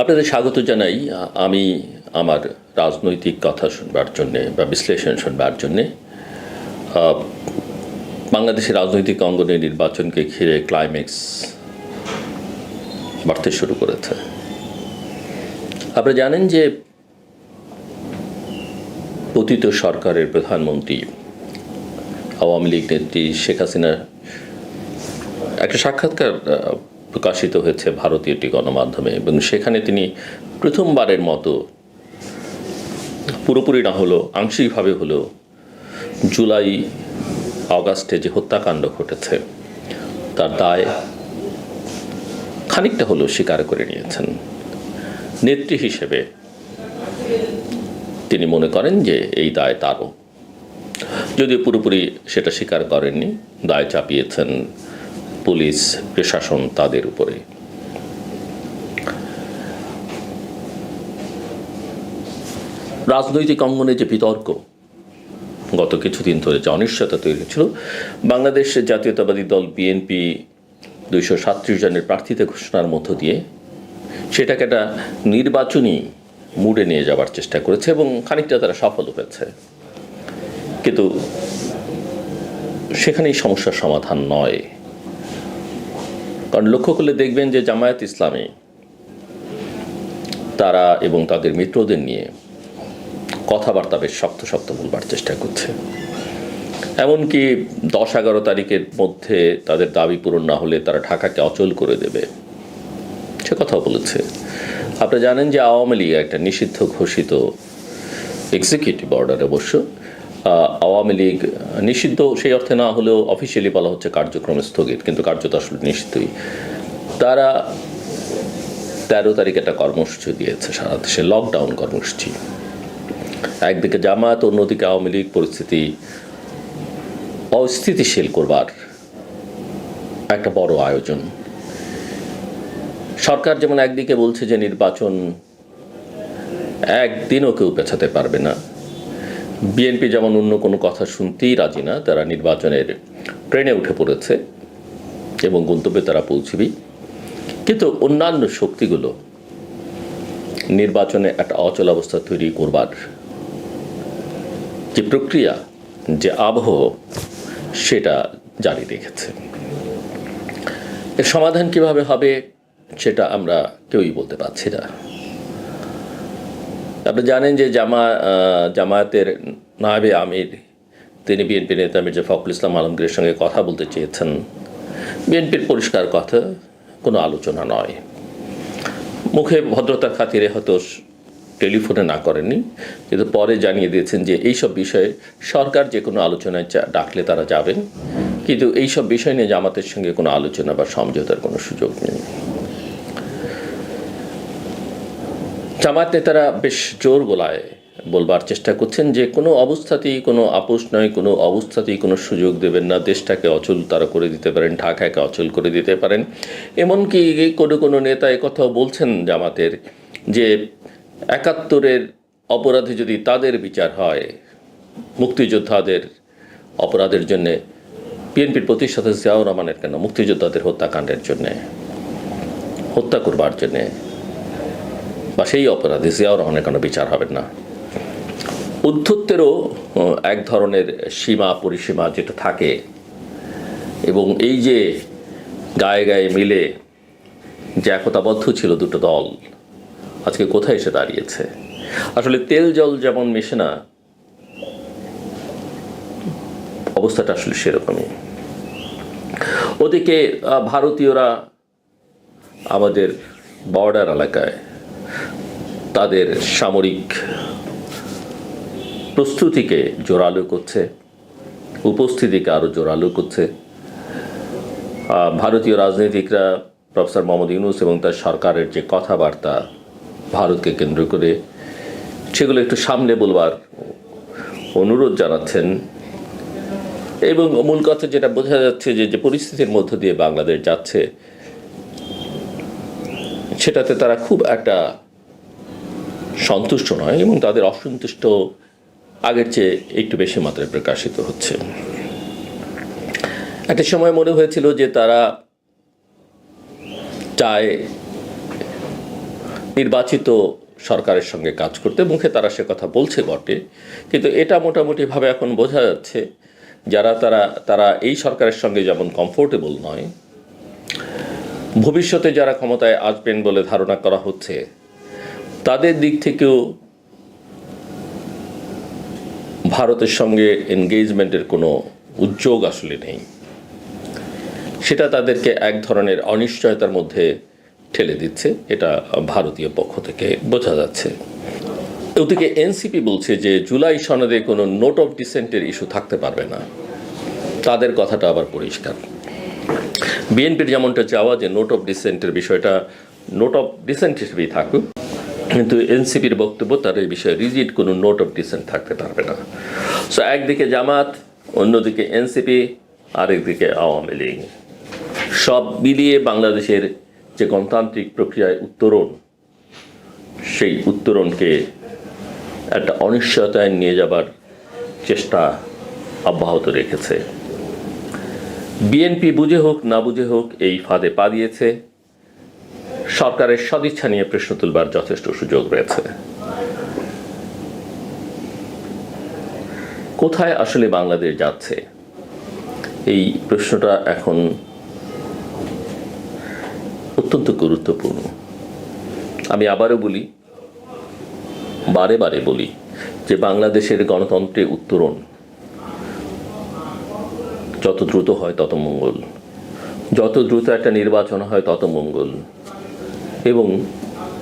আপনাদের স্বাগত জানাই। আমি আমার রাজনৈতিক কথা শুনবার জন্যে বা বিশ্লেষণ শুনবার জন্যে বাংলাদেশের রাজনৈতিক অঙ্গনে নির্বাচনকে ঘিরে ক্লাইম্যাক্স বাড়তে শুরু করেছে। আপনারা জানেন যে পতিত সরকারের প্রধানমন্ত্রী আওয়ামী লীগ নেত্রী শেখ হাসিনা একটা সাক্ষাৎকার প্রকাশিত হয়েছে ভারতীয় একটি গণমাধ্যমে এবং সেখানে তিনি প্রথমবারের মতো পুরোপুরি না হলেও, আংশিকভাবে হলেও জুলাই, অগাস্টে যে হত্যাকাণ্ড ঘটেছে, তার দায় খানিকটা হলেও স্বীকার করে নিয়েছেন। নেত্রী হিসেবে তিনি মনে করেন যে এই দায় তারও। যদিও পুরোপুরি সেটা স্বীকার করেননি, দায় চাপিয়েছেন পুলিশ, প্রশাসন তাদের উপরে। রাজনৈতিক অঙ্গনে যে বিতর্ক, গত কিছুদিন ধরে যে অনিশ্চয়তা তৈরি হয়েছিল বাংলাদেশের জাতীয়তাবাদী দল বিএনপি দুইশো সাতত্রিশ জনের প্রার্থীতে ঘোষণার মধ্য দিয়ে সেটাকে একটা নির্বাচনী মুডে নিয়ে যাওয়ার চেষ্টা করেছে এবং খানিকটা তারা সফল হয়েছে কিন্তু সেখানেই সমস্যার সমাধান নয়। কারণ লক্ষ্য করলে দেখবেন যে জামায়াত ইসলামী তারা এবং তাদের মিত্রদের নিয়ে কথাবার্তা বেশ শক্ত শক্ত বলবার চেষ্টা করছে। এমনকি দশ এগারো তারিখের মধ্যে তাদের দাবি পূরণ না হলে তারা ঢাকাকে অচল করে দেবে। সে কথাও বলেছে। আপনি জানেন যে আওয়ামী লীগ একটা নিষিদ্ধ ঘোষিত এক্সিকিউটিভ অর্ডার অবশ্য আওয়ামী লীগ নিষিদ্ধ, সেই অর্থে না হলেও অফিসিয়ালি বলা হচ্ছে কার্যক্রম স্থগিত, কিন্তু কার্যত আসলে নিষিদ্ধই। তারা তেরো তারিখ একটা কর্মসূচি দিয়েছে সারা দেশে লকডাউন কর্মসূচি। একদিকে জামায়াত, অন্যদিকে আওয়ামী লীগ, পরিস্থিতি অস্থিতিশীল করবার একটা বড় আয়োজন। সরকার যেমন একদিকে বলছে যে নির্বাচন একদিনও কেউ পেছাতে পারবে না বিএনপি যেমন অন্য কোনো কথা শুনতেই রাজি না, তারা নির্বাচনের ট্রেনে উঠে পড়েছে এবং গন্তব্যে তারা পৌঁছবেই কিন্তু অন্যান্য শক্তিগুলো নির্বাচনে একটা অচল অবস্থা তৈরি করবার যে প্রক্রিয়া, যে আবহ, সেটা জারি রেখেছে। এর সমাধান কীভাবে হবে, সেটা আমরা কেউই বলতে পারছি না। আপনি জানেন যে জামা জামায়াতের নায়েবে আমির, তিনি বিএনপি নেতা মির্জা ফখরুল ইসলাম আলমগীরের সঙ্গে কথা বলতে চেয়েছেন। বিএনপির পরিষ্কার কথা, কোনো আলোচনা নয়। মুখে ভদ্রতার খাতিরে হয়তো টেলিফোনে না করেননি, কিন্তু পরে জানিয়ে দিয়েছেন যে এইসব বিষয়ে সরকার যে কোনো আলোচনায় ডাকলে তারা যাবেন। কিন্তু এইসব বিষয় নিয়ে জামাতের সঙ্গে কোনো আলোচনা বা সমঝোতার কোনো সুযোগ নেই। জামাত নেতারা বেশ জোর গলায় বলবার চেষ্টা করছেন যে কোনো অবস্থাতেই কোনো আপোষ নয়, কোনো অবস্থাতেই কোনো সুযোগ দেবেন না, দেশটাকে অচল তারা করে দিতে পারেন, ঢাকাকে অচল করে দিতে পারেন। এমনকি কোনো কোনো নেতা কথাও বলছেন জামাতের যে একাত্তরের অপরাধে যদি তাদের বিচার হয়, মুক্তিযোদ্ধাদের অপরাধের জন্যে, বিএনপির প্রতিষ্ঠাতা জিয়াউর রহমানের কেন? মুক্তিযোদ্ধাদের হত্যাকাণ্ডের জন্যে, হত্যা করবার জন্যে। বা সেই অপরাধে জিয়াউর রহমানের কোনো বিচার হবে না। উদ্ধত্তেরও এক ধরনের সীমা, পরিসীমা যেটা থাকে এবং এই যে গায়ে গায়ে মিলে যে একতাবদ্ধ ছিল দুটো দল, আজকে কোথায় এসে দাঁড়িয়েছে? আসলে তেল জল যেমন মেশে না, অবস্থাটা আসলে সেরকমই। ওদিকে ভারতীয়রা আমাদের বর্ডার এলাকায় তাদের সামরিক প্রস্তুতিকে জোরালো করছে, উপস্থিতিকে আরও জোরালো করছে। ভারতীয় রাজনীতিকরা প্রফেসর মোহাম্মদ ইউনুস এবং তার সরকারের যে কথাবার্তা ভারতকে কেন্দ্র করে, সেগুলো একটু সামনে বলবার অনুরোধ জানাচ্ছেন। এবং মূল কথা যেটা বোঝা যাচ্ছে যে যে পরিস্থিতির মধ্য দিয়ে বাংলাদেশ যাচ্ছে, সেটাতে তারা খুব একটা সন্তুষ্ট নয় এবং তাদের অসন্তুষ্ট আগের চেয়ে একটু বেশি মাত্রায় প্রকাশিত হচ্ছে। একটা সময় মনে হয়েছিল যে তারা চায় নির্বাচিত সরকারের সঙ্গে কাজ করতে, মুখে তারা সে কথা বলছে বটে, কিন্তু এটা মোটামুটিভাবে এখন বোঝা যাচ্ছে যারা তারা তারা এই সরকারের সঙ্গে যেমন কমফোর্টেবল নয়, ভবিষ্যতে যারা ক্ষমতায় আসবেন বলে ধারণা করা হচ্ছে তাদের দিক থেকেও ভারতের সঙ্গে এনগেজমেন্টের কোনো উদ্যোগ আসলে নেই। সেটা তাদেরকে এক ধরনের অনিশ্চয়তার মধ্যে ঠেলে দিচ্ছে, এটা ভারতীয় পক্ষ থেকে বোঝা যাচ্ছে। ওদিকে এনসিপি বলছে যে, জুলাই সনদে কোনো নোট অফ ডিসেন্টের ইস্যু থাকতে পারবে না। তাদের কথাটা আবার পরিষ্কার। বিএনপির যেমনটা চাওয়া যে নোট অফ ডিসেন্টের বিষয়টা নোট অফ ডিসেন্ট হিসেবেই থাকুক কিন্তু এনসিপির বক্তব্য তার এই বিষয়ে রিজিড কোনো নোট অফ ডিসেন্ট থাকতে পারবে না। সো একদিকে জামাত, অন্যদিকে এনসিপি, আরেকদিকে আওয়ামী লীগ। সব মিলিয়ে বাংলাদেশের যে গণতান্ত্রিক প্রক্রিয়ায় উত্তরণ, সেই উত্তরণকে একটা অনিশ্চয়তায় নিয়ে যাবার চেষ্টা অব্যাহত রেখেছে। বিএনপি বুঝে হোক, না বুঝে হোক, এই ফাঁদে পা দিয়েছে। সরকারের সদিচ্ছা নিয়ে প্রশ্ন তুলবার যথেষ্ট সুযোগ রয়েছে। কোথায় আসলে বাংলাদেশ যাচ্ছে? এই প্রশ্নটা এখন অত্যন্ত গুরুত্বপূর্ণ। আমি আবারও বলি, বারে বারে বলি যে বাংলাদেশের গণতন্ত্রে উত্তরণ যত দ্রুত হয় তত মঙ্গল। যত দ্রুত একটা নির্বাচন হয় তত মঙ্গল। এবং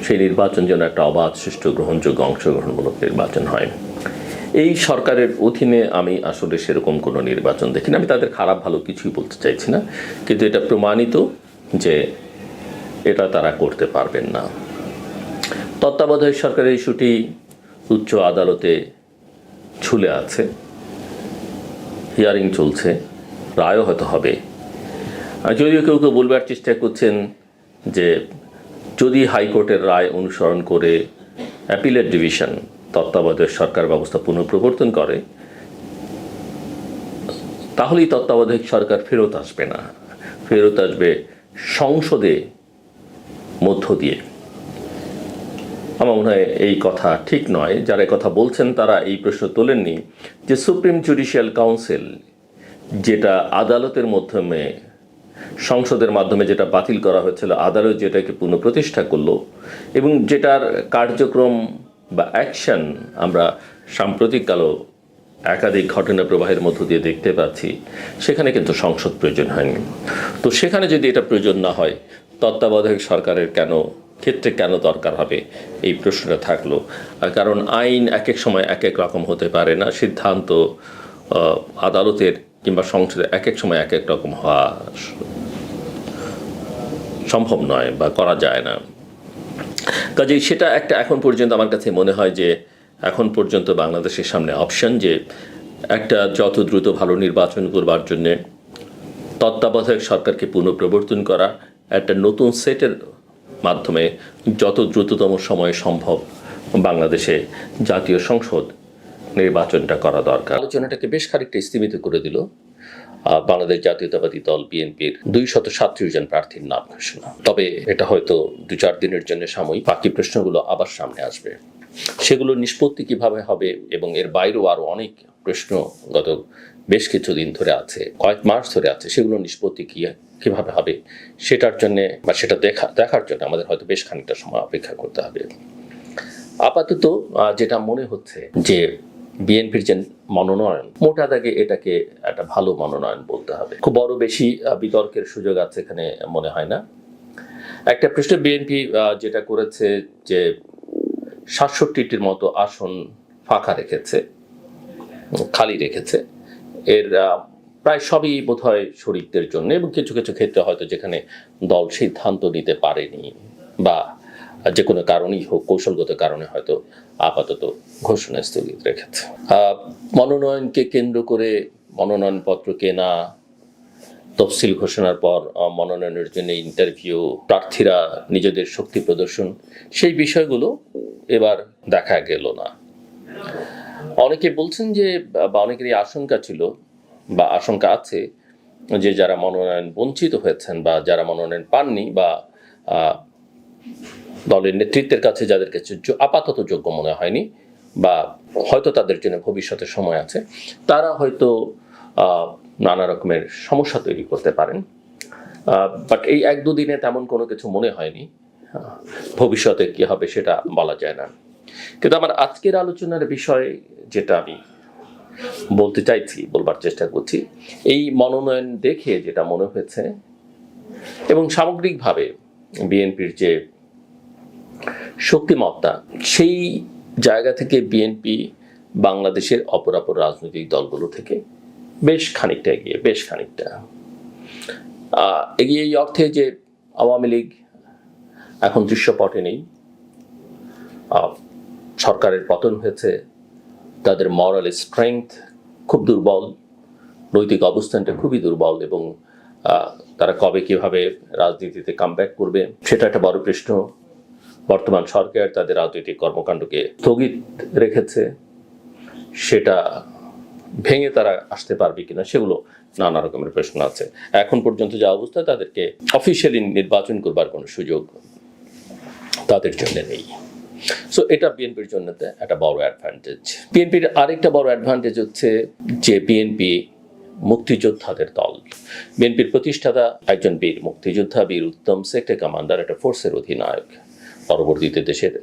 সেই নির্বাচন যেন একটা অবাধ, সুষ্ঠু, গ্রহণযোগ্য, অংশগ্রহণমূলক নির্বাচন হয়। এই সরকারের অধীনে আমি আসলে সেরকম কোনো নির্বাচন দেখি না আমি তাদের খারাপ ভালো কিছুই বলতে চাইছি না, কিন্তু এটা প্রমাণিত যে এটা তারা করতে পারবেন না। তত্ত্বাবধায়ক সরকারের ইস্যুটি উচ্চ আদালতে ঝুলে আছে। হিয়ারিং চলছে, রায়ও হয়তো হবে। যদিও কেউ কেউ বলবার চেষ্টা করছেন যে যদি হাইকোর্টের রায় অনুসরণ করে অ্যাপিলেট ডিভিশন, তত্ত্বাবধায়ক সরকার ব্যবস্থা পুনঃপ্রবর্তন করে, তাহলেই তত্ত্বাবধায়ক সরকার ফেরত আসবে না। ফেরত আসবে সংসদে মধ্য দিয়ে। আমার মনে হয় এই কথা ঠিক নয়। যারা কথা বলছেন, তারা এই প্রশ্ন তোলেননি যে সুপ্রিম জুডিশিয়াল কাউন্সিল যেটা আদালতের মাধ্যমে সংসদের মাধ্যমে যেটা বাতিল করা হয়েছিল, আদালত যেটাকে পুনঃপ্রতিষ্ঠা করল এবং যেটার কার্যক্রম বা অ্যাকশন আমরা সাম্প্রতিককালও একাধিক ঘটনা প্রবাহের মধ্য দিয়ে দেখতে পাচ্ছি, সেখানে কিন্তু সংসদ প্রয়োজন হয়নি। তো সেখানে যদি এটা প্রয়োজন না হয়, তত্ত্বাবধায়ক সরকারের কেন, ক্ষেত্রে কেন দরকার হবে, এই প্রশ্নটা থাকল। কারণ আইন এক এক সময় এক এক রকম হতে পারে না, সিদ্ধান্ত আদালতের কিংবা সংসদে এক এক সময় এক এক রকম হওয়া সম্ভব নয় বা করা যায় না। কাজেই সেটা একটা এখন পর্যন্ত আমার কাছে মনে হয় যে, এখন পর্যন্ত বাংলাদেশের সামনে অপশন যে, একটা যত দ্রুত ভালো নির্বাচন করবার জন্যে তত্ত্বাবধায়ক সরকারকে পুনঃপ্রবর্তন করা, একটা নতুন সেটের মাধ্যমে যত দ্রুততম সময়ে সম্ভব বাংলাদেশে জাতীয় সংসদ নির্বাচনটা করা দরকার। আলোচনাটাকে বেশ খানিকটা স্থিমিত করে দিল। বাংলাদেশ জাতীয়তাবাদী দল বিএনপির দুই শত সাতত্রিশ জন প্রার্থীর নাম ঘোষণা। তবে এটা হয়তো দু চার দিনের জন্য সাময়িক। বাকি প্রশ্নগুলো আবার সামনে আসবে। সেগুলো নিষ্পত্তি কীভাবে হবে এবং এর বাইরেও আরও অনেক প্রশ্ন গত বেশ কিছুদিন ধরে আছে, কয়েক মাস ধরে আছে। সেগুলো নিষ্পত্তি কি, কীভাবে হবে সেটার জন্য বা সেটা দেখা, দেখার জন্য আমাদের হয়তো বেশ খানিকটা সময় অপেক্ষা করতে হবে। আপাতত যেটা মনে হচ্ছে যে বিএনপির যে মনোনয়ন। মোটা দাগে এটাকে একটা ভালো মনোনয়ন বলতে হবে। খুব বড় বেশি বিতর্কের সুযোগ আছে এখানে মনে হয় না। একটা পৃষ্ঠে বিএনপি যেটা করেছে যে সাতষট্টিটির মতো আসন ফাঁকা রেখেছে, খালি রেখেছে। এর প্রায় সবই বোধহয় শরিকদের জন্য এবং কিছু কিছু ক্ষেত্রে হয়তো যেখানে দল সিদ্ধান্ত নিতে পারেনি বা যে কোনো কারণেই হোক, কৌশলগত কারণে হয়তো আপাতত ঘোষণা স্থগিত রেখেছে। মনোনয়নকে কেন্দ্র করে মনোনয়নপত্র কেনা, তফসিল ঘোষণার পর মনোনয়নের জন্য ইন্টারভিউ, প্রার্থীরা নিজেদের শক্তি প্রদর্শন, সেই বিষয়গুলো এবার দেখা গেল না। অনেকে বলছেন যে, বা অনেকেরই আশঙ্কা ছিল, বা আশঙ্কা আছে যে, যারা মনোনয়ন বঞ্চিত হয়েছেন বা যারা মনোনয়ন পাননি বা দলের নেতৃত্বের কাছে যাদের কাছে আপাতত যোগ্য মনে হয়নি বা হয়তো তাদের জন্য ভবিষ্যতে সময় আছে, তারা হয়তো নানা রকমের সমস্যা তৈরি করতে পারেন। বাট এই এক দুদিনে তেমন কোনো কিছু মনে হয়নি। ভবিষ্যতে কি হবে সেটা বলা যায় না। কিন্তু আমার আজকের আলোচনার বিষয় যেটা আমি বলতে চাইছি, বলবার চেষ্টা করছি, এই মনোনয়ন দেখে যেটা মনে হয়েছে এবং সামগ্রিকভাবে বিএনপির যে শক্তিমত্তা, সেই জায়গা থেকে বিএনপি বাংলাদেশের অপরাপর রাজনৈতিক দলগুলো থেকে বেশ খানিকটা এগিয়ে, বেশ খানিকটা এগিয়ে এই অর্থে যে আওয়ামী লীগ এখন দৃশ্যপটে নেই সরকারের পতন হয়েছে, তাদের মরাল স্ট্রেংথ খুব দুর্বল, নৈতিক অবস্থানটা খুবই দুর্বল এবং তারা কবে কীভাবে রাজনীতিতে কামব্যাক করবে, সেটা একটা বড় প্রশ্ন। বর্তমান সরকার তাদের রাজনৈতিক কর্মকাণ্ডকে স্থগিত রেখেছে। সেটা ভেঙে তারা আসতে পারবে কিনা সেগুলো নানা রকমের প্রশ্ন আছে। এখন পর্যন্ত যা অবস্থা, তাদেরকে অফিসিয়ালি নির্বাচন করবার কোনো সুযোগ তাদের জন্য নেই। সো এটা বিএনপির জন্য একটা বড় অ্যাডভান্টেজ বিএনপির আরেকটা বড় অ্যাডভান্টেজ হচ্ছে যে বিএনপি মুক্তিযোদ্ধাদের দল। বিএনপির প্রতিষ্ঠাতা একজন বীর মুক্তিযোদ্ধা, বীর উত্তম সেক্টর কমান্ডার একটা ফোর্সের অধিনায়ক। পরবর্তীতে দেশের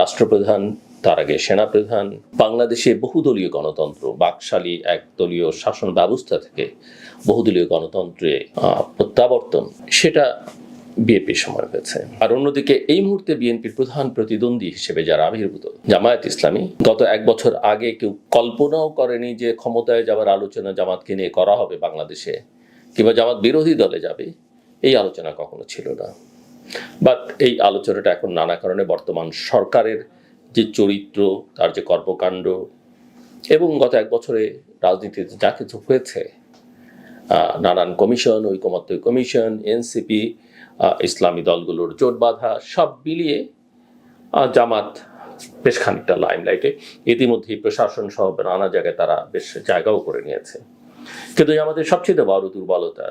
রাষ্ট্রপ্রধান, তার আগে সেনাপ্রধান, বাংলাদেশে বহুদলীয় গণতন্ত্র, বাকশালী একদলীয় শাসন ব্যবস্থা থেকে বহুদলীয় গণতন্ত্রে প্রত্যাবর্তন, সেটা বিএনপির সময় হয়েছে। আর অন্যদিকে এই মুহূর্তে বিএনপির প্রধান প্রতিদ্বন্দ্বী হিসেবে যারা আবির্ভূত, জামায়াত ইসলামী, গত এক বছর আগে কেউ কল্পনাও করেনি যে ক্ষমতায় যাওয়ার আলোচনা জামাতকে নিয়ে করা হবে বাংলাদেশে, কিংবা জামাত বিরোধী দলে যাবে, এই আলোচনা কখনো ছিল না। বাট এই আলোচনাটা এখন নানা কারণে বর্তমান সরকারের যে চরিত্র, তার যে কর্মকাণ্ড এবং গত এক বছরে রাজনীতিতে যা কিছু হয়েছে নানান কমিশন, ঐকমত্য কমিশন, এনসিপি ইসলামী দলগুলোর জোট বাঁধা সব মিলিয়ে জামাত বেশ খানিকটা লাইমলাইটে ইতিমধ্যেই প্রশাসন সহ নানা জায়গায় তারা বেশ জায়গাও করে নিয়েছে। কিন্তু আমাদের সবচেয়ে বড় দুর্বলতা,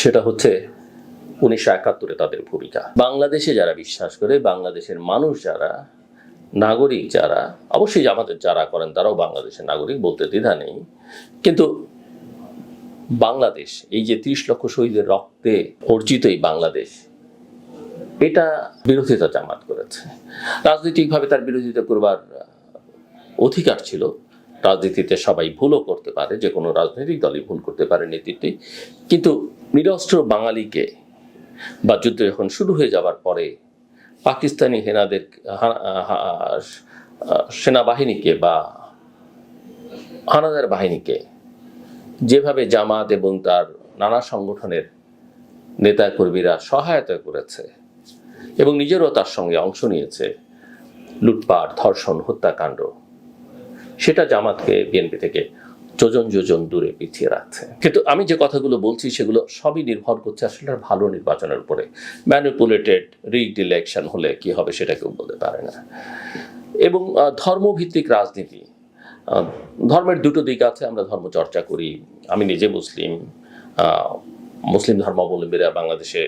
সেটা হচ্ছে উনিশশো একাত্তরে তাদের ভূমিকা। বাংলাদেশে যারা বিশ্বাস করে, বাংলাদেশের মানুষ যারা, নাগরিক যারা, অবশ্যই আমাদের যারা করেন তারাও বাংলাদেশের নাগরিক বলতে দ্বিধা নেই। কিন্তু বাংলাদেশ, এই যে ত্রিশ লক্ষ শহীদের রক্তে অর্জিত এই বাংলাদেশ, এটা বিরোধিতা জামাত করেছে। রাজনৈতিকভাবে তার বিরোধিতা করবার অধিকার ছিল। রাজনীতিতে সবাই ভুলও করতে পারে যে কোনো রাজনৈতিক দলই ভুল করতে পারে নেতৃত্বে। কিন্তু নিরস্ত্র বাঙালিকে বা যুদ্ধ যখন শুরু হয়ে যাবার পরে পাকিস্তানি হেনাদের সেনাবাহিনীকে বা হানাদার বাহিনীকে যেভাবে জামাত এবং তার নানা সংগঠনের নেতা কর্মীরা সহায়তা করেছে এবং নিজেরও তার সঙ্গে অংশ নিয়েছে লুটপাট, ধর্ষণ, হত্যাকাণ্ড, সেটা জামাতকে বিএনপি থেকে যোজন যোজন দূরে পিছিয়ে রাখছে। কিন্তু আমি যে কথাগুলো বলছি, সেগুলো সবই নির্ভর করছে আসলে ভালো নির্বাচনের উপরে। ম্যানিপুলেটেড রিগড ইলেকশন হলে কি হবে সেটা কেউ বলতে পারে না। এবং ধর্মভিত্তিক রাজনীতি ধর্মের দুটো দিক আছে, আমরা ধর্ম চর্চা করি। আমি নিজে মুসলিম মুসলিম ধর্মাবলম্বীরা বাংলাদেশে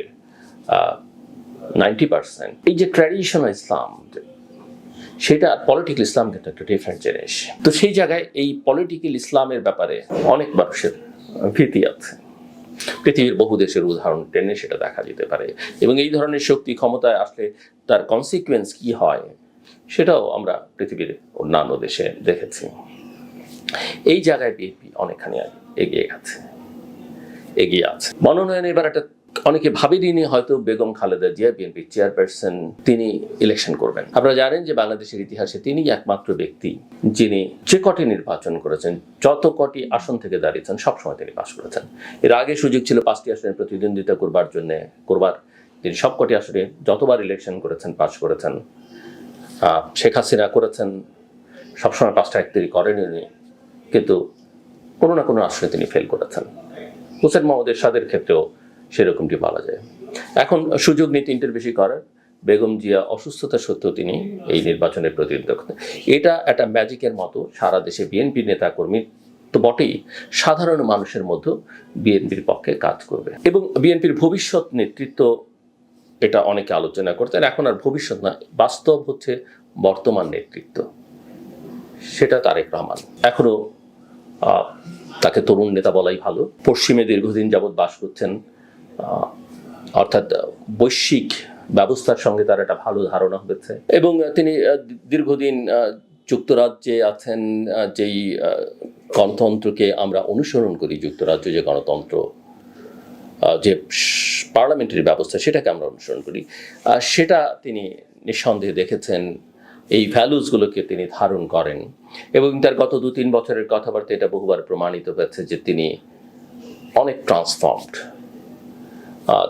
নাইনটি পার্সেন্ট এই যে ট্র্যাডিশনাল ইসলাম সেটা পলিটিক্যাল ইসলাম কিন্তু একটা ডিফারেন্ট জিনিস। তো সেই জায়গায় এই পলিটিক্যাল ইসলামের ব্যাপারে অনেক মানুষের ভীতি আছে। পৃথিবীর বহু দেশের উদাহরণ টেনে সেটা দেখা যেতে পারে। এবং এই ধরনের শক্তি ক্ষমতায় আসলে তার কনসিকুয়েন্স কি হয়, সেটাও আমরা পৃথিবীর অন্যান্য দেশে দেখেছি। এই জায়গায় বিএনপি অনেকখানি এগিয়ে গেছে। এগিয়ে আছে। মনোনয়ন এবার একটা অনেকে ভাবেনি হয়তো বেগম খালেদা জিয়া, বিএনপি চেয়ারপারসন, তিনি ইলেকশন করবেন। আপনারা জানেন যে বাংলাদেশের ইতিহাসে তিনি একমাত্র ব্যক্তি যিনি যে কটি নির্বাচন করেছেন, যত কটি আসন থেকে দাঁড়িয়েছেন, সবসময় তিনি পাশ করেছেন। এর আগে সুযোগ ছিল পাঁচটি আসনে প্রতিদ্বন্দ্বিতা করবার জন্য করবার। তিনি সবকটি আসনে যতবার ইলেকশন করেছেন, পাশ করেছেন। শেখ হাসিনা করেছেন, সবসময় পাঁচটা এক তিনি করেনি উনি। কিন্তু কোনো না কোনো আসনে তিনি ফেল করেছেন। হুসেন মোহাম্মদ এরশাদের ক্ষেত্রেও সেরকমটি বলা যায়। এখন সুযোগ নেই তিনটের বেশি করার। বেগম জিয়া অসুস্থতা সত্ত্বেও তিনি এই নির্বাচনের প্রতিদ্বন্দ্বিতা এটা একটা ম্যাজিকের মতো সারা দেশে বিএনপি নেতাকর্মী তো বটেই সাধারণ মানুষের মধ্যে বিএনপির পক্ষে কাজ করবে। এবং বিএনপির ভবিষ্যৎ নেতৃত্ব এটা অনেকে আলোচনা করতেন এখন আর ভবিষ্যৎ না বাস্তব হচ্ছে বর্তমান নেতৃত্ব। সেটা তারেক রহমান। এখনও আহ, তাকে তরুণ নেতা বলাই ভালো। পশ্চিমে দীর্ঘদিন যাবৎ বাস করছেন অর্থাৎ বৈশ্বিক ব্যবস্থার সঙ্গে তার একটা ভালো ধারণা হয়েছে। এবং তিনি দীর্ঘদিন যুক্তরাজ্যে আছেন যেই গণতন্ত্রকে আমরা অনুসরণ করি, যুক্তরাজ্য যে গণতন্ত্র যে পার্লামেন্টারি ব্যবস্থা, সেটাকে আমরা অনুসরণ করি। সেটা তিনি নিঃসন্দেহে দেখেছেন, এই ভ্যালুসগুলোকে তিনি ধারণ করেন। এবং তার গত দু তিন বছরের কথাবার্তা এটা বহুবার প্রমাণিত হয়েছে যে তিনি অনেক ট্রান্সফর্মড।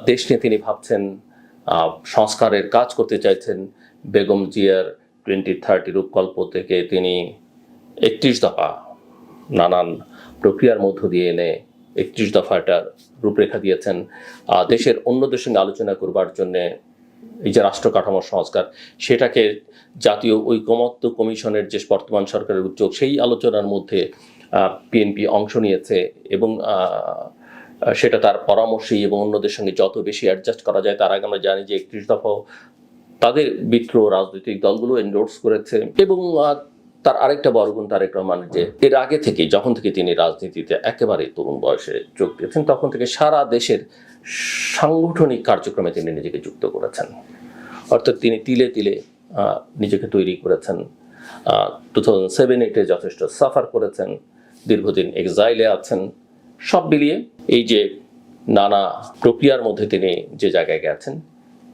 দেশ নিয়ে তিনি ভাবছেন সংস্কারের কাজ করতে চাইছেন। বেগম জিয়ার টোয়েন্টি থার্টি রূপকল্প থেকে তিনি একত্রিশ দফা নানান প্রক্রিয়ার মধ্য দিয়ে এনে একত্রিশ দফা দফাটার রূপরেখা দিয়েছেন। দেশের অন্যদের সঙ্গে আলোচনা করবার জন্যে এই যে রাষ্ট্র কাঠামো সংস্কার, সেটাকে জাতীয় ঐকমত্য কমিশনের যে বর্তমান সরকারের উদ্যোগ, সেই আলোচনার মধ্যে পিএনপি অংশ নিয়েছে এবং সেটা তার পরামর্শেই এবং অন্যদের সঙ্গে যত বেশি অ্যাডজাস্ট করা যায়, তার আগে আমরা জানি যে একত্রিশ দফাও তাদের মিত্র রাজনৈতিক দলগুলো এন্ডোর্স করেছে এবং তার আরেকটা বড় গুণ তারেক রহমানের যে এর আগে থেকে, যখন থেকে তিনি রাজনীতিতে একেবারে তরুণ বয়সে যোগ দিয়েছেন, তখন থেকে সারা দেশের সাংগঠনিক কার্যক্রমে তিনি নিজেকে যুক্ত করেছেন। অর্থাৎ তিনি তিলে তিলে নিজেকে তৈরি করেছেন। টু থাউজেন্ড সেভেন এইটে যথেষ্ট সাফার করেছেন, দীর্ঘদিন এক্সাইলে আছেন। সব মিলিয়ে এই যে নানা প্রক্রিয়ার মধ্যে তিনি যে জায়গায় গেছেন,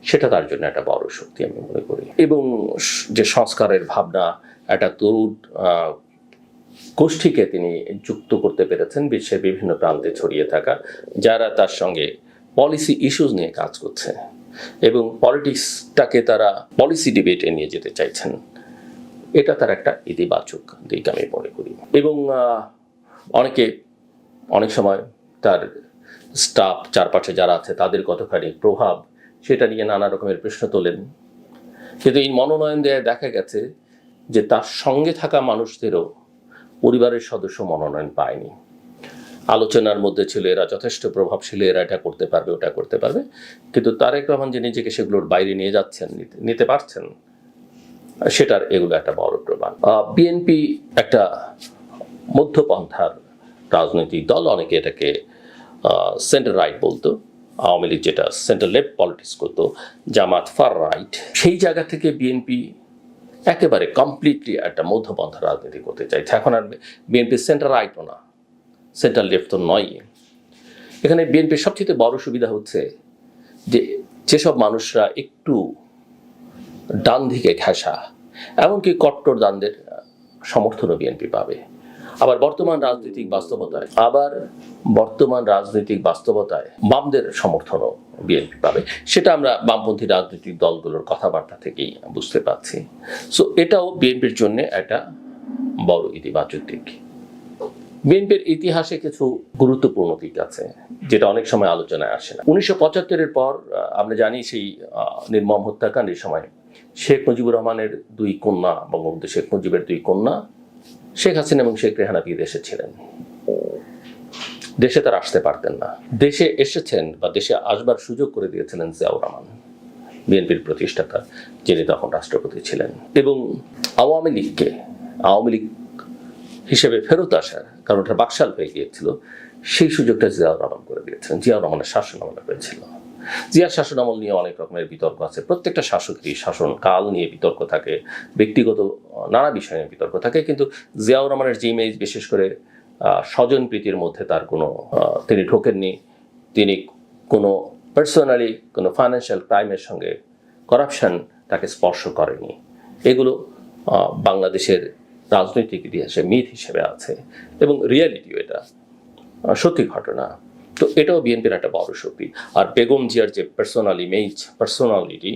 সেটা তার জন্য একটা বড় শক্তি আমি মনে করি। এবং যে সংস্কারের ভাবনা, একটা তরুণ গোষ্ঠীকে তিনি যুক্ত করতে পেরেছেন, বিশ্বের বিভিন্ন প্রান্তে ছড়িয়ে থাকা, যারা তার সঙ্গে পলিসি ইস্যুস নিয়ে কাজ করছে এবং পলিটিক্সটাকে তারা পলিসি ডিবেটে নিয়ে যেতে চাইছেন। এটা তার একটা ইতিবাচক দিক আমি মনে করি। এবং অনেকে অনেক সময় তার স্টাফ চারপাশে যারা আছে, তাদের কতখানি প্রভাব সেটা নিয়ে নানা রকমের প্রশ্ন তোলেন। কিন্তু এই মনোনয়ন দেওয়ায় দেখা গেছে যে তার সঙ্গে থাকা মানুষদেরও পরিবারের সদস্য মনোনয়ন পায়নি। আলোচনার মধ্যে ছিল, এরা যথেষ্ট প্রভাবশালী, এরা এটা করতে পারবে, ওটা করতে পারবে। কিন্তু তারেক রহমান যে নিজেকে সেগুলোর বাইরে নিয়ে যাচ্ছেন, নিতে পারছেন, সেটার এগুলো একটা বড় প্রমাণ। বিএনপি একটা মধ্যপন্থার রাজনৈতিক দল, অনেকে এটাকে সেন্টার রাইট বলতো, আওয়ামী লীগ যেটা সেন্টার লেফট পলিটিক্স করতো, জামাত ফার রাইট সেই জায়গা থেকে বিএনপি একেবারে কমপ্লিটলি একটা মধ্যপন্থা রাজনীতি করতে চাইছে। এখন আর বিএনপি সেন্টার রাইটও না সেন্টার লেফট তো নয় এখানে বিএনপির সবচেয়ে বড় সুবিধা হচ্ছে যে, যেসব মানুষরা একটু ডান দিকে ঘেঁষা, এমনকি কট্টর দানদের সমর্থনও বিএনপি পাবে। আবার বর্তমান রাজনৈতিক বাস্তবতায়, আবার বর্তমান রাজনৈতিক বাস্তবতায় বামদের সমর্থনও বিএনপি পাবে। সেটা আমরা বামপন্থী রাজনৈতিক দলগুলোর কথাবার্তা থেকেই বুঝতে পারছি। সো এটাও বিএনপির জন্য একটা বড় ইতিবাচক দিক। বিএনপির ইতিহাসে কিছু গুরুত্বপূর্ণ দিক আছে, যেটা অনেক সময় আলোচনায় আসে না। উনিশশো পঁচাত্তরের পর আমরা জানি সেই নির্মম হত্যাকাণ্ডের সময় শেখ মুজিবুর রহমানের দুই কন্যা, বঙ্গবন্ধু শেখ মুজিবের দুই কন্যা শেখ হাসিনা এবং শেখ রেহানা বিদেশে ছিলেন? দেশে তারা আসতে পারতেন না। দেশে এসেছেন বা দেশে আসবার সুযোগ করে দিয়েছিলেন জিয়াউর রহমান, বিএনপির প্রতিষ্ঠাতা, যিনি তখন রাষ্ট্রপতি ছিলেন। এবং আওয়ামী লীগকে, আওয়ামী লীগ হিসেবে ফেরত আসার কারণ ওটা বাকশাল হয়ে গিয়েছিল, সেই সুযোগটা জিয়াউর রহমান করে দিয়েছিলেন। জিয়াউর রহমানের শাসন আমলে হয়েছিল। জিয়ার শাসন আমল নিয়ে অনেক রকমের বিতর্ক আছে। প্রত্যেকটা শাসকেরই শাসন কাল নিয়ে বিতর্ক থাকে, ব্যক্তিগত নানা বিষয় নিয়ে বিতর্ক থাকে, কিন্তু জিয়াউর রহমানের যে ইমেজ বিশেষ করে স্বজন প্রীতির মধ্যে তার কোনো তিনি ঢোকেননি। তিনি কোনো পার্সোনালি কোনো ফাইন্যান্সিয়াল ক্রাইমের সঙ্গে করাপশন তাকে স্পর্শ করেনি। এগুলো বাংলাদেশের রাজনৈতিক ইতিহাসে মিথ হিসেবে আছে এবং রিয়ালিটিও এটা সত্যি ঘটনা। তো এটাও বিএনপির একটা বড় শক্তি। আর বেগম জিয়ার যে পার্সোনাল ইমেজ পার্সোনালিটি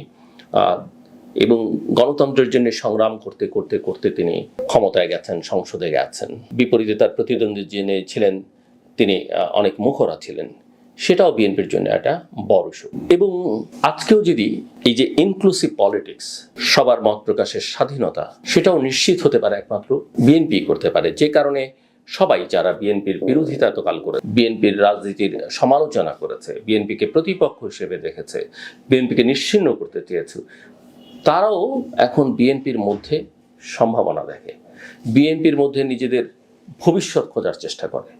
এবং গণতন্ত্রের জন্য সংগ্রাম করতে করতে করতে তিনি ক্ষমতায় গেছেন, সংসদে গেছেন। বিপরীতে তার প্রতিদ্বন্দ্বী যিনি ছিলেন, তিনি অনেক মুখরা ছিলেন। সেটাও বিএনপির জন্য একটা বড় শক্তি। এবং আজকেও যদি এই যে ইনক্লুসিভ পলিটিক্স সবার মত প্রকাশের স্বাধীনতা, সেটাও নিশ্চিত হতে পারে একমাত্র বিএনপি করতে পারে। যে কারণে সবাই যারা বিএনপির বিরোধিতা এতকাল করে বিএনপির রাজনীতির সমালোচনা করেছে, বিএনপিকে প্রতিপক্ষ হিসেবে দেখেছে, বিএনপিকে নিশ্চিহ্ন করতে চেয়েছে, তারাও এখন বিএনপির মধ্যে সম্ভাবনা দেখে। বিএনপির মধ্যে নিজেদের ভবিষ্যৎ খোঁজার চেষ্টা করে।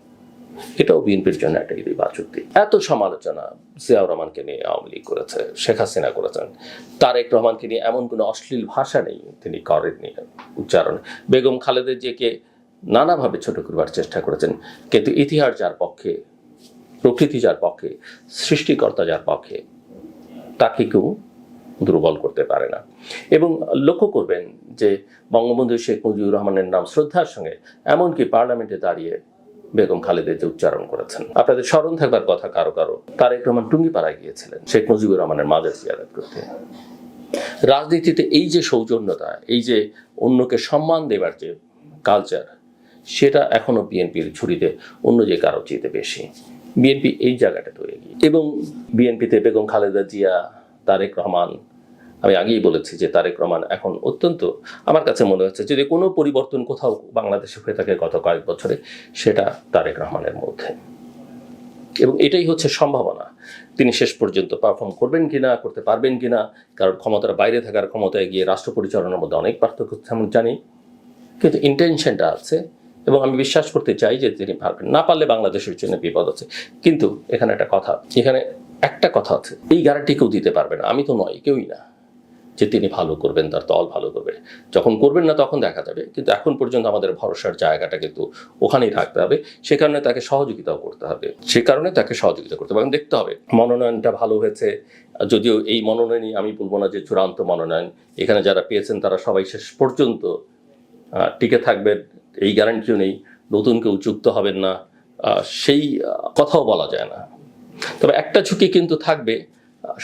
এটাও বিএনপির জন্য একটা ইতিবাচক দিক। এত সমালোচনা জিয়াউর রহমানকে নিয়ে আওয়ামী লীগ করেছে, শেখ হাসিনা করেছেন। তারেক রহমানকে নিয়ে এমন কোনো অশ্লীল ভাষা নেই তিনি করেননি উচ্চারণ। বেগম খালেদা জিয়াকে নানাভাবে ছোট করবার চেষ্টা করেছেন। কিন্তু ইতিহাস যার পক্ষে, প্রকৃতি যার পক্ষে, সৃষ্টিকর্তা যার পক্ষে, তাকে কেউ দুর্বল করতে পারে না। এবং লক্ষ্য করবেন যে বঙ্গবন্ধু শেখ মুজিবুর রহমানের নাম শ্রদ্ধার সঙ্গে এমনকি পার্লামেন্টে দাঁড়িয়ে বেগম খালেদা যে উচ্চারণ করেছেন। আপনাদের স্মরণ থাকবার কথা কারও কারও, তারেক রহমান টুঙ্গিপাড়ায় গিয়েছিলেন শেখ মুজিবুর রহমানের মাজার জিয়ারত করতে। রাজনীতিতে এই যে সৌজন্যতা, এই যে অন্যকে সম্মান দেবার যে কালচার সেটা এখনও বিএনপির ঝুড়িতে, অন্য যে কারও চেয়ে বেশি। বিএনপি এই জায়গাটা তো এগিয়ে। এবং বিএনপিতে বেগম খালেদা জিয়া, তারেক রহমান, আমি আগেই বলেছি যে তারেক রহমান এখন অত্যন্ত, আমার কাছে মনে হচ্ছে যদি কোনো পরিবর্তন কোথাও বাংলাদেশে হয়ে থাকে গত কয়েক বছরে, সেটা তারেক রহমানের মধ্যে। এবং এটাই হচ্ছে সম্ভাবনা। তিনি শেষ পর্যন্ত পারফর্ম করবেন কিনা, করতে পারবেন কিনা, কারণ ক্ষমতার বাইরে থাকার ক্ষমতায় গিয়ে রাষ্ট্র পরিচালনার মধ্যে অনেক পার্থক্য আমি জানি। কিন্তু ইন্টেনশনটা আছে এবং আমি বিশ্বাস করতে চাই যে তিনি পারবেন। না পারলে বাংলাদেশের জন্য বিপদ আছে। কিন্তু এখানে একটা কথা, এখানে একটা কথা আছে। এই গ্যারান্টি কেউ দিতে পারবে না। আমি তো নয়, কেউই না যে তিনি ভালো করবেন, তার দল ভালো করবে। যখন করবেন না তখন দেখা যাবে। কিন্তু এখন পর্যন্ত আমাদের ভরসার জায়গাটা কিন্তু ওখানেই থাকতে হবে। সে কারণে তাকে সহযোগিতাও করতে হবে। সে কারণে তাকে সহযোগিতা করতে হবে। এবং দেখতে হবে, মনোনয়নটা ভালো হয়েছে। যদিও এই মনোনয়নই আমি বলব না যে চূড়ান্ত মনোনয়ন। এখানে যারা পেয়েছেন তারা সবাই শেষ পর্যন্ত টিকে থাকবেন। এই গ্যারান্টিও নেই, নতুন কেউ যুক্ত হবেন না সেই কথাও বলা যায় না। তবে একটা ঝুঁকি কিন্তু থাকবে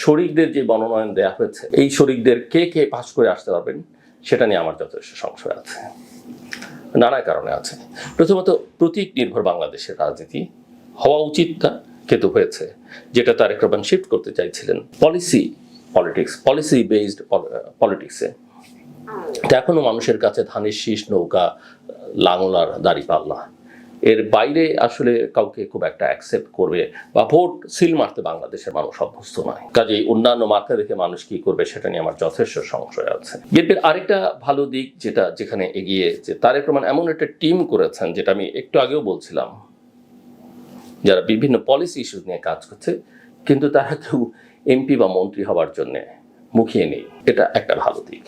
শরিকদের যে মনোনয়ন দেওয়া হয়েছে, এই শরিকদের কে কে পাস করে আসতে পারবেন, সেটা নিয়ে আমার যথেষ্ট সংশয় আছে। নানা কারণে আছে। প্রথমত, প্রতীক নির্ভর বাংলাদেশের রাজনীতি হওয়া উচিত না, কিন্তু হয়েছে। যেটা তারেক রহমান শিফট করতে চাইছিলেন পলিসি পলিটিক্স পলিসি বেসড পলিটিক্সে এটা এখনও মানুষের কাছে ধানের শীষ, নৌকা লাঙলার দাড়ি পাল্লা। এর বাইরে আসলে কাউকে খুব একটা অ্যাকসেপ্ট করবে বা ভোট সিল মারতে বাংলাদেশের মানুষ অভ্যস্ত নয়। কাজেই অন্যান্য মার্কা দেখে মানুষ কি করবে সেটা নিয়ে আমার যথেষ্ট সংশয় আছে। বিএনপির আরেকটা ভালো দিক যেটা যেখানে এগিয়ে যে তারেক রহমান এমন একটা টিম করেছেন যেটা আমি একটু আগেও বলছিলাম। যারা বিভিন্ন পলিসি ইস্যু নিয়ে কাজ করছে, কিন্তু তারা কেউ এমপি বা মন্ত্রী হওয়ার জন্য মুখিয়ে নেই। এটা একটা ভালো দিক।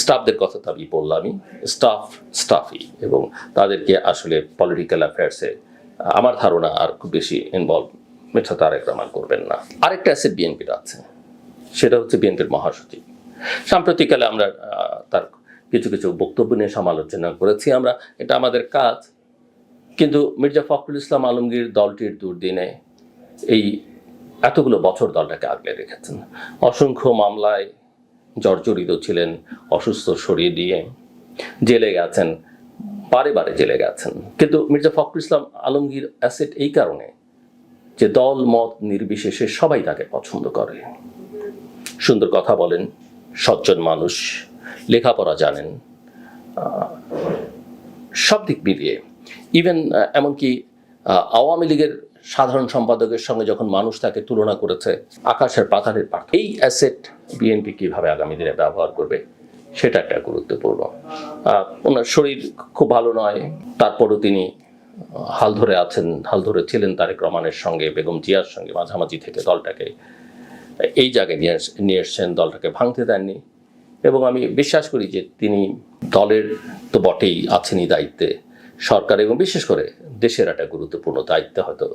স্টাফদের কথা তো আমি বললামই, স্টাফ স্টাফই এবং তাদেরকে আসলে পলিটিক্যাল অ্যাফেয়ার্সে আমার ধারণা আর খুব বেশি ইনভলভ মিঠা তারেক রহমান করবেন না। আরেকটা অ্যাসেট বিএনপির আছে, সেটা হচ্ছে বিএনপির মহাসচিব। সাম্প্রতিককালে আমরা তার কিছু কিছু বক্তব্য নিয়ে সমালোচনা করেছি আমরা, এটা আমাদের কাজ। কিন্তু মির্জা ফখরুল ইসলাম আলমগীর দলটির দুর্দিনে এই এতগুলো বছর দলটাকে আগলে রেখেছেন। অসংখ্য মামলায় জর্জরিত ছিলেন, অসুস্থ শরীর দিয়ে জেলে গেছেন, বারে বারে জেলে গেছেন। কিন্তু মির্জা ফখরুল ইসলাম আলমগীর অ্যাসেট এই কারণে যে দল, মত নির্বিশেষে সবাই তাকে পছন্দ করে। সুন্দর কথা বলেন, সজ্জন মানুষ, লেখাপড়া জানেন সব দিক মিলিয়ে। ইভেন এমনকি আওয়ামী লীগের সাধারণ সম্পাদকের সঙ্গে যখন মানুষ তাকে তুলনা করেছে, আকাশের পাতালের পার্থক্য এই অ্যাসেট বিএনপি কীভাবে আগামী দিনে ব্যবহার করবে, সেটা একটা গুরুত্বপূর্ণ। ওনার শরীর খুব ভালো নয়, তারপরও তিনি হাল ধরে আছেন, হাল ধরে ছিলেন তারেক রহমানের সঙ্গে, বেগম জিয়ার সঙ্গে মাঝামাঝি থেকে দলটাকে, এই জায়গায় নিয়ে নিয়ে এসছেন, দলটাকে ভাঙতে দেননি। এবং আমি বিশ্বাস করি যে তিনি দলের তো বটেই আছেনই দায়িত্বে। সরকার এবং বিশেষ করে দেশের একটা গুরুত্বপূর্ণ দায়িত্ব হয়তো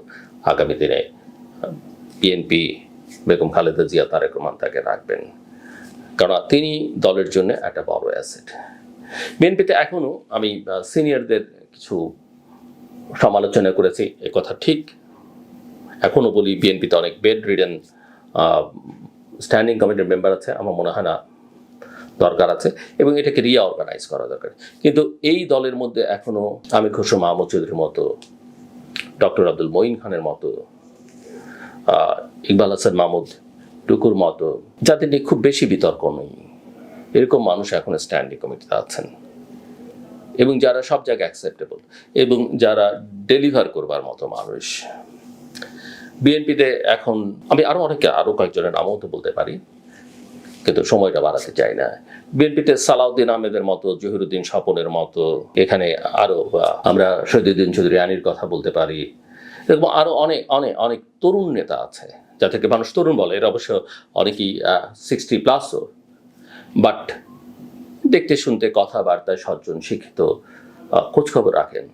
আগামী দিনে বিএনপি বেগম খালেদা জিয়া তারেক রহমান তাকে রাখবেন। কারণ তিনি দলের জন্য একটা বড় অ্যাসেট বিএনপিতে এখনও আমি সিনিয়রদের কিছু সমালোচনা করেছি, এ কথা ঠিক। এখনও বলি, বিএনপিতে অনেক বেড রিডেন স্ট্যান্ডিং কমিটির মেম্বার আছে। আমার মনে হয় না দরকার আছে এবং এটাকে রিঅর্গানাইজ করা দরকার। কিন্তু এই দলের মধ্যে এখনও আমির খসরু মাহমুদ চৌধুরীর মতো, ডক্টর আব্দুল মঈন খানের মতো ইকবাল হাসান মাহমুদ টুকুর মতো, যাদের নিয়ে খুব বেশি বিতর্ক নেই, এরকম মানুষ এখন স্ট্যান্ডিং কমিটিতে আছেন। এবং যারা সব জায়গায় অ্যাকসেপ্টেবল এবং যারা ডেলিভার করবার মতো মানুষ। বিএনপিতে এখন, আমি আরও অনেকে আরও কয়েকজনের নামও তো বলতে পারি। কিন্তু সময়টা বাড়াতে চাই না। বিএনপিতে সালাউদ্দিন আহমেদের মতো জহিরুদ্দিন স্বপনের মতো এখানে আরও আহ, আমরা শহীদুদ্দিন চৌধুরী আনির কথা বলতে পারি। এরকম আরও অনেক অনেক অনেক তরুণ নেতা আছে যাদেরকে মানুষ তরুণ বলে। এর অবশ্য অনেকেই সিক্সটি প্লাসও বাট দেখতে শুনতে কথাবার্তায় সজ্জন শিক্ষিত খোঁজখবর রাখেন।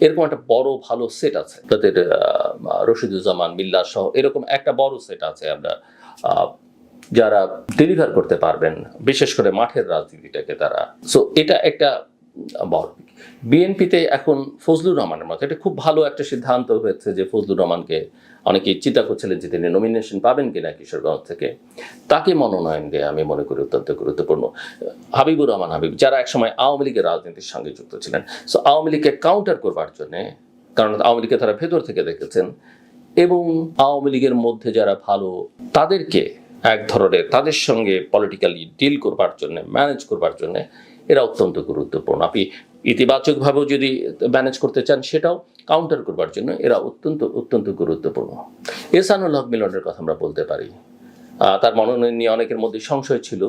এরকম একটা বড় ভালো সেট আছে। তাদের রশিদুজ্জামান মিল্লা সহ এরকম একটা বড় সেট আছে আমরা যারা ডেলিভার করতে পারবেন, বিশেষ করে মাঠের রাজনীতিটাকে তারা। সো এটা একটা বিএনপিতে এখন ফজলুর রহমানের মতো, এটা খুব ভালো একটা সিদ্ধান্ত হয়েছে যে ফজলুর রহমানকে অনেকেই চিন্তা করছিলেন যে তিনি নমিনেশন পাবেন কিনা কিশোরগঞ্জ থেকে। তাকে মনোনয়ন দেয় আমি মনে করি অত্যন্ত গুরুত্বপূর্ণ। হাবিবুর রহমান হাবিব, যারা একসময় আওয়ামী লীগের রাজনীতির সঙ্গে যুক্ত ছিলেন। সো আওয়ামী লীগকে কাউন্টার করবার জন্যে, কারণ আওয়ামী লীগকে তারা ভেতর থেকে দেখেছেন, এবং আওয়ামী লীগের মধ্যে যারা ভালো, তাদেরকে এক ধরনের তাদের সঙ্গে পলিটিক্যালি ডিল করবার জন্য ম্যানেজ করবার জন্য এরা অত্যন্ত গুরুত্বপূর্ণ। আপনি ইতিবাচকভাবেও যদি ম্যানেজ করতে চান, সেটাও কাউন্টার করবার জন্য এরা অত্যন্ত অত্যন্ত গুরুত্বপূর্ণ। এসানুল হক মিলনের কথা আমরা বলতে পারি। তার মনোনয়ন নিয়ে অনেকের মধ্যে সংশয় ছিল।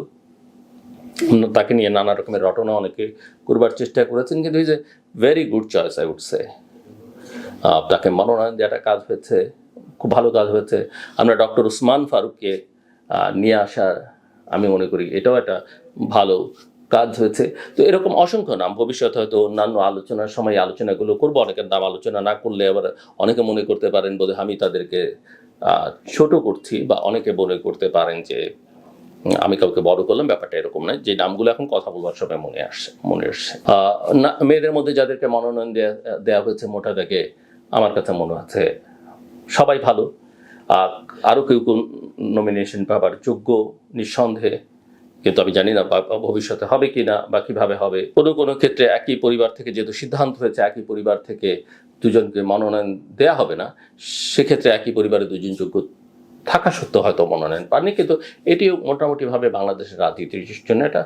তাকে নিয়ে নানা রকমের রটনা অনেকে করবার চেষ্টা করেছেন, কিন্তু is a very good choice I would say তাকে মনোনয়ন দেওয়াটা কাজ হয়েছে, খুব ভালো কাজ হয়েছে। আমরা ডক্টর উসমান ফারুককে নিয়ে আসার আমি মনে করি এটাও একটা ভালো কাজ হয়েছে। তো এরকম অসংখ্য নাম, ভবিষ্যতে হয়তো অন্যান্য আলোচনার সময় আলোচনাগুলো করব। অনেকের নাম আলোচনা না করলে আবার অনেকে মনে করতে পারেন বোধ আমি তাদেরকে ছোট করছি বা অনেকে মনে করতে পারেন যে আমি কাউকে বড় করলাম, ব্যাপারটা এরকম নয়। যে নামগুলো এখন কথা বলবার সময় মনে আসছে মনে আসছে মেয়েদের মধ্যে যাদেরকে মনোনয়ন দেয়া দেওয়া হয়েছে মোটা দাগে, আমার কাছে মনে হচ্ছে সবাই ভালো। আরও কেউ কেউ নমিনেশন পাবার যোগ্য নিঃসন্দেহে, কিন্তু আমি জানি না ভবিষ্যতে হবে কি না বা কীভাবে হবে। কোনো কোনো ক্ষেত্রে একই পরিবার থেকে যেহেতু সিদ্ধান্ত হয়েছে, একই পরিবার থেকে দুজনকে মনোনয়ন দেয়া হবে না, সেক্ষেত্রে একই পরিবারে দুজন যোগ্য থাকা সত্ত্বেও হয়তো মনোনয়ন পাননি, কিন্তু এটিও মোটামুটিভাবে বাংলাদেশের রাজনীতির জন্য একটা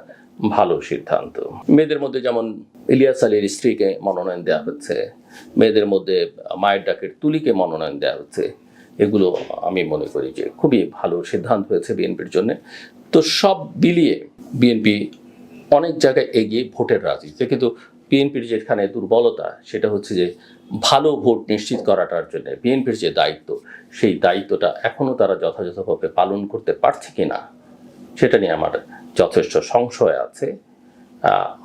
ভালো সিদ্ধান্ত। মেয়েদের মধ্যে যেমন ইলিয়াস আলীর স্ত্রীকে মনোনয়ন দেওয়া হচ্ছে, মেয়েদের মধ্যে মায়ের ডাকের তুলিকে মনোনয়ন দেওয়া হচ্ছে এগুলো আমি মনে করি যে খুবই ভালো সিদ্ধান্ত হয়েছে বিএনপির জন্য। তো সব বিলিয়ে বিএনপি অনেক জায়গায় এগিয়ে ভোটের রাজনীতিতে, কিন্তু বিএনপির যেখানে দুর্বলতা, সেটা হচ্ছে যে ভালো ভোট নিশ্চিত করাটার জন্য বিএনপির যে দায়িত্ব, সেই দায়িত্বটা এখনও তারা যথাযথভাবে পালন করতে পারছে কি না সেটা নিয়ে আমার যথেষ্ট সংশয় আছে।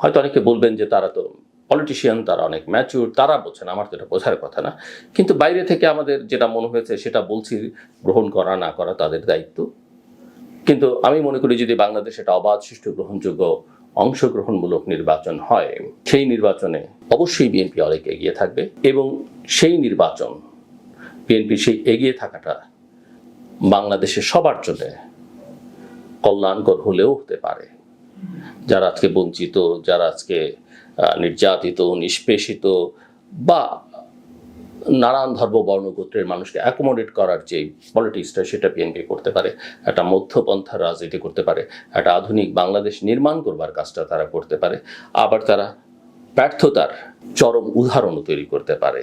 হয়তো অনেকে বলবেন যে তারা তো পলিটিশিয়ান তারা অনেক ম্যাচিউর তারা বলছেন আমার তো এটা বোঝার কথা না। কিন্তু বাইরে থেকে আমাদের যেটা মনে হয়েছে, সেটা বলছি, গ্রহণ করা, না করা তাদের দায়িত্ব। কিন্তু আমি মনে করি, যদি বাংলাদেশে একটা অবাধ সুষ্ঠু গ্রহণযোগ্য অংশগ্রহণমূলক নির্বাচন হয়, সেই নির্বাচনে অবশ্যই বিএনপি অনেক এগিয়ে থাকবে। এবং সেই নির্বাচন বিএনপি সেই এগিয়ে থাকাটা বাংলাদেশের সবার জন্য কল্যাণকর হলেও হতে পারে। যারা আজকে বঞ্চিত, যারা আজকে নির্যাতিত, নিষ্পেষিত বা নানান ধর্ম বর্ণগোত্রের মানুষকে অ্যাকোমোডেট করার যে পলিটিক্সটা সেটা বিএনপি করতে পারে, একটা মধ্যপন্থার রাজনীতি করতে পারে, একটা আধুনিক বাংলাদেশ নির্মাণ করবার কাজটা তারা করতে পারে, আবার তারা ব্যর্থতার চরম উদাহরণও তৈরি করতে পারে,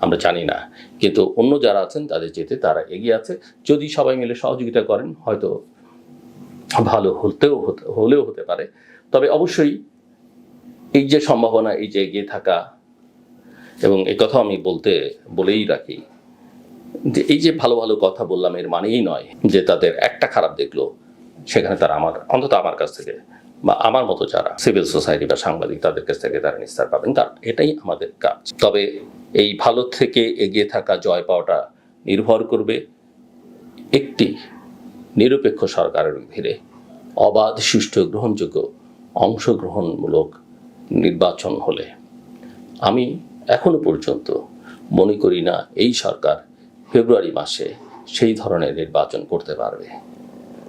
আমরা জানি না। কিন্তু অন্য যারা আছেন, তাদের যেতে তারা এগিয়ে আছে। যদি সবাই মিলে সহযোগিতা করেন, হয়তো ভালো হতেও হতে, হলেও হতে পারে। তবে অবশ্যই এই যে সম্ভাবনা, এই যে এগিয়ে থাকা, এবং এই কথা আমি বলতে, বলেই রাখি যে এই যে ভালো ভালো কথা বললাম, এর মানেই নয় যে তাদের একটা খারাপ দেখল, সেখানে তারা আমার, অন্তত আমার কাছ থেকে বা আমার মতো যারা সিভিল সোসাইটি বা সাংবাদিক, তাদের কাছ থেকে তারা নিস্তার পাবেন। কারণ এটাই আমাদের কাজ। তবে এই ভালো থেকে এগিয়ে থাকা, জয় পাওয়াটা নির্ভর করবে একটি নিরপেক্ষ সরকারের অধীনে অবাধ, সুষ্ঠু, গ্রহণযোগ্য, অংশগ্রহণমূলক নির্বাচন হলে। আমি এখনও পর্যন্ত মনে করি না এই সরকার ফেব্রুয়ারি মাসে সেই ধরনের নির্বাচন করতে পারবে।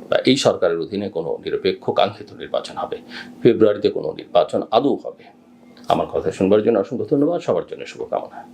বা এই সরকারের অধীনে কোনো নিরপেক্ষ, কাঙ্ক্ষিত নির্বাচন হবে। ফেব্রুয়ারিতে কোনো নির্বাচন আদৌ হবে। আমার কথা শুনবার জন্য অসংখ্য ধন্যবাদ। সবার জন্য শুভকামনা।